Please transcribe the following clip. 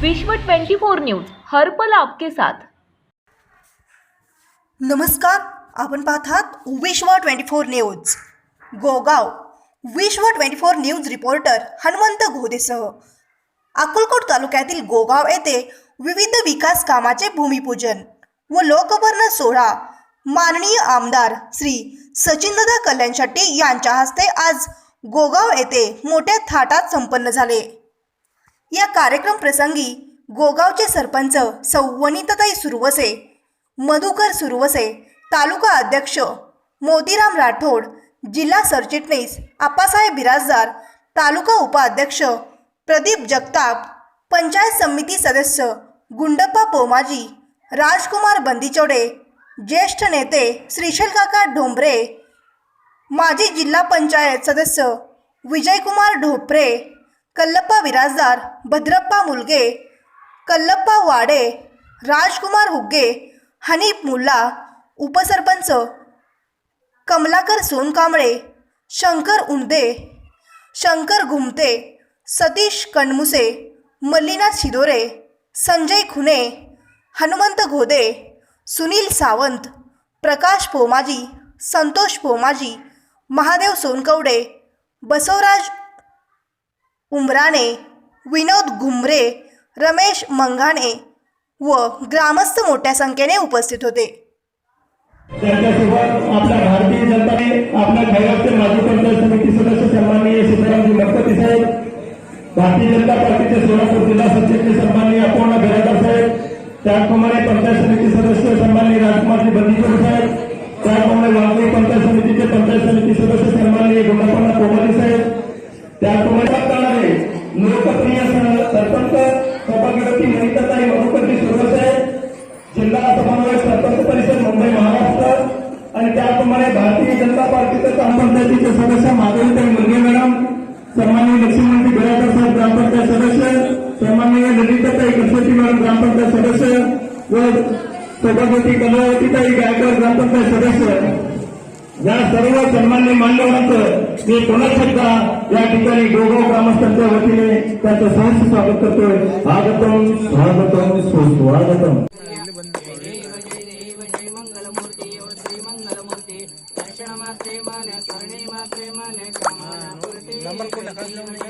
विश्व 24 न्यूज हर पल आपके साथ. नमस्कार आपण पाहतात विश्व twenty four news. Gogaon Vishwa twenty four news reporter Hanumant घोदेसह. Akkalkot तालुक्यातील गोगाव येथे विविध विकास कामाचे भूमिपूजन व लोकवर्ण सोहळा. माननीय आमदार श्री सचिनदादा कल्याण शेट्टी यांच्या हस्ते आज गोगाव येथे मोठ्या थाटात संपन्न झाले. या कार्यक्रम प्रसंगी गोगावचे सरपंच सौ वनिताताई सुरवसे मधुकर सुरवसे तालुका अध्यक्ष मोतीराम राठोड जिल्हा सरचिटणीस आप्पासाहेब बिराजदार तालुका उपाध्यक्ष प्रदीप जगताप पंचायत समिती सदस्य गुंडप्पा पोमाजी राजकुमार बंदिचोडे ज्येष्ठ नेते श्रीशलकाका ढोंबरे माजी जिल्हा पंचायत सदस्य विजयकुमार ढोपरे कल्लप्पा विराजदार भद्रप्पा मुलगे कल्लप्पा वाडे राजकुमार हुग्गे हनीफ मुल्ला उपसरपंच कमलाकर सोनकांबळे शंकर उमदे शंकर घुमते सतीश कणमुसे मल्लीनाथ शिदोरे संजय खुने हनुमंत घोदे सुनील सावंत प्रकाश पोमाजी संतोष पोमाजी महादेव सोनकवडे बसवराज उमराने विनोद घुमरे रमेश मंगाणे व ग्रामस्थ मोठ्या संख्येने उपस्थित होते. त्यांच्यासोबत आपल्या भारतीय जनताने आपल्या खैरातचे माजी पंचायत समिती सदस्य सन्माननीय सीतारामजी मटपती साहेब भारतीय जनता पार्टीचे सोलापूर जिल्हा सचिवचे सन्माननीय अपूर्ण बिराजदार साहेब त्याचप्रमाणे पंचायत समिती सदस्य सन्माननीय राजकुमारजी बंदीकर साहेब त्याचप्रमाणे वांगणी पंचायत समितीचे पंचायत समिती सदस्य सन्माननीय सभागृहाची मनिताताई मधुकरजी सुरवस साहेब जिल्हा समन्वय सरपंच परिषद मुंबई महाराष्ट्र. आणि त्याप्रमाणे भारतीय जनता पार्टीचे ग्रामपंचायतीचे सदस्य माधवीताई मुलगे मॅडम. सन्माननीय लक्ष्मीमंत्री बिराजदार साहेब ग्रामपंचायत सदस्य. सन्माननीय ललिताताई कसोटी मॅडम ग्रामपंचायत सदस्य. व सभापती कलावतीताई गायकवाड ग्रामपंचायत सदस्य. या सर्व सन्मान्य मान्यवरांचं मी पुन्हा एकदा या ठिकाणी गोगाव ग्रामस्थांच्या वतीने त्यांचं सहर्ष स्वागत करतोय. स्वागतम स्वागतम सुस्वागतम. मंगलमूर्ती ओ श्री मात्रे कामना